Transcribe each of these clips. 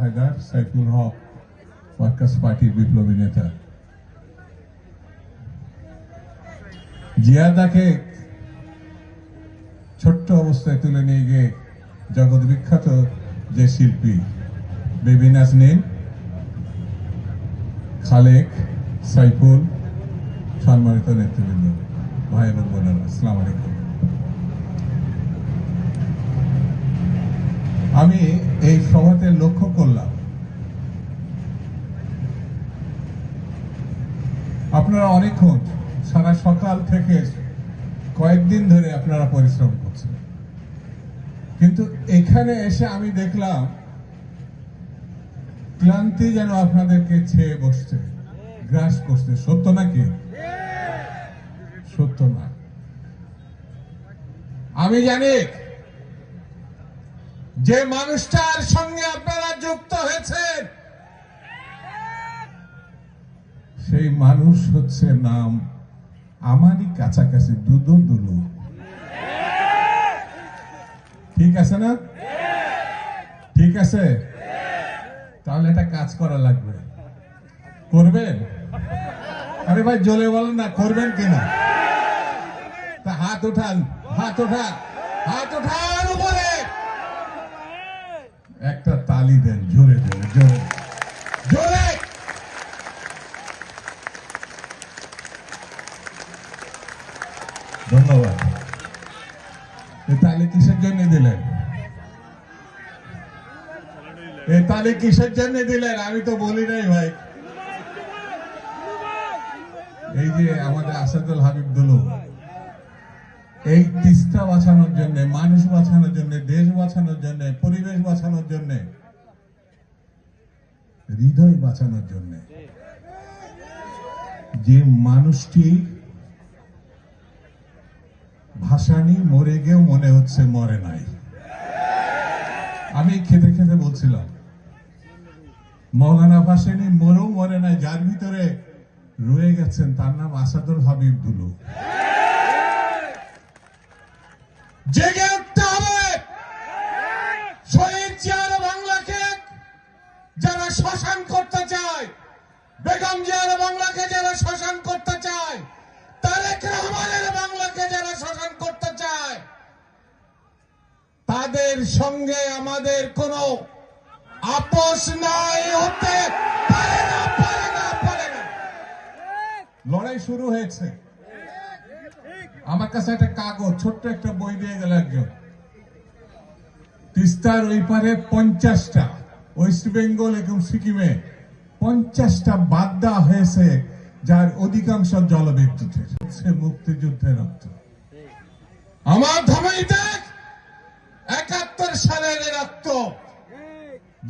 হায়দার, সাইফুল হক workers পার্টির বিপ্লবী নেতা। জিয়াদাকে ছোট্ট অবস্থায় তুলে নিয়ে গিয়ে জগৎ বিখ্যাত যে শিল্পী বেবি নাজনীন, খালেক, সাইফুল, সম্মানিত নেতৃবৃন্দ, ভাই এবং বোনেরা, আসসালাম আলাইকুম। আমি এই সভাতে লক্ষ্য করলাম। আপনারা অনেকক্ষণ সারা সকাল থেকে কয়েকদিন ধরে আপনারা পরিশ্রম করছেন। কিন্তু এখানে এসে আমি দেখলাম, ক্লান্তি যেন আপনাদেরকে ছেয়ে বসছে, গ্রাস করছে। সত্য নাকি? সত্য না। আমি জানি যে মানুষটার সঙ্গে আপনারা যুক্ত হয়েছেন, সেই মানুষ হচ্ছে নাম আমারই কাছাকাছি দুদু দুলু ঠিক আছে না? ঠিক আছে? তাহলে একটা কাজ করা লাগবে। করবেন? আরে ভাই জলে বলেন না, করবেন কিনা তা হাত উঠান হাত উঠান হাত উঠান উপরে। তালি দেন, জোরে দেন, জোরে। জোরে! ধন্যবাদ। কিসের জন্য দিলেন? কিসের জন্য দিলেন? আমি তো বলি নাই ভাই। এই যে আমাদের আসাদুল হাবিব দুলু, এই তিস্তা বাঁচানোর জন্য, মানুষ বাঁচানোর জন্য, দেশ বাঁচানোর জন্য, পরিবেশ বাঁচানোর জন্য হৃদয় বাঁচানোর জন্য। যে মানুষটি ভাসানি মরে গিয়েও মনে হচ্ছে মরে নাই। আমি খেতে খেতে বলছিলাম, মৌলানা ভাসানি মরেও মরে নাই, যার ভিতরে রয়ে গেছেন তার নাম আসাদুল হাবিব দুলু। জেগে যারা শ্মশান করতে চায় তারেক রহমানের বাংলাকে যারা শ্মশান করতে চায়? তাদের সঙ্গে আমাদের কোনো আপোষ নাই হতে পারে না পারে না পারে না। লড়াই শুরু হয়েছে। আমার কাছে একটা কাগজ, ছোট্ট একটা বই দিয়ে গেল একজন। তিস্তার ওই পারে পঞ্চাশটা, ওয়েস্ট বেঙ্গল এবং সিকিমে পঞ্চাশটা বাদ দেওয়া হয়েছে। যার অধিকাংশ জলবিদ্যুতের হচ্ছে মুক্তিযুদ্ধের রক্ত। আমার ধামাই দেখ একাত্তর সালের রক্ত,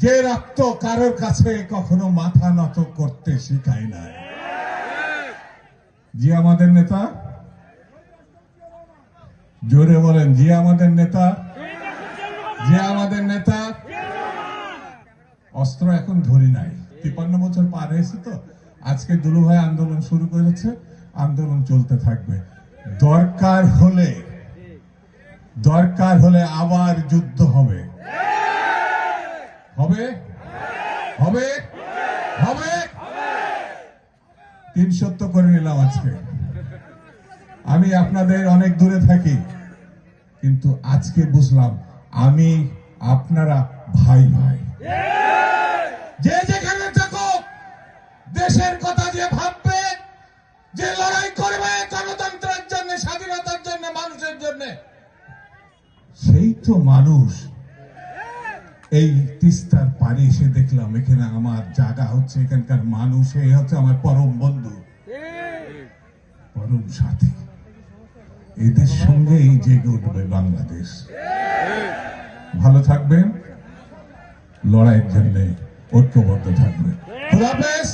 যে রক্ত কারোর কাছে কখনো মাথা নত করতে শিখায় নাই। জি আমাদের নেতা? জোরে বলেন, জি আমাদের নেতা? যে আমাদের নেতা? অস্ত্র এখন ধরি নাই। তিপান্ন বছর পার হয়েছে তো। আজকে দুলু ভাই আন্দোলন শুরু করেছে আন্দোলন চলতে থাকবে। দরকার হলে দরকার হলে আবার যুদ্ধ হবে। হবে? হবে? হবে? তিন সত্য করে নিলাম আজকে। আমি আপনাদের অনেক দূরে থাকি, কিন্তু আজকে বুঝলাম আমি আপনারা ভাই ভাই। মানুষ। এই তিস্তার পাড়ে এসে দেখলাম, এখানে আমার জায়গা হচ্ছে এখানকার মানুষ এই হচ্ছে আমার পরম বন্ধু। পরম সাথী। এদের সঙ্গেই জেগে উঠবে বাংলাদেশ। ভালো থাকবেন, লড়াইয়ের জন্য ঐক্যবদ্ধ থাকবে খুদাফেজ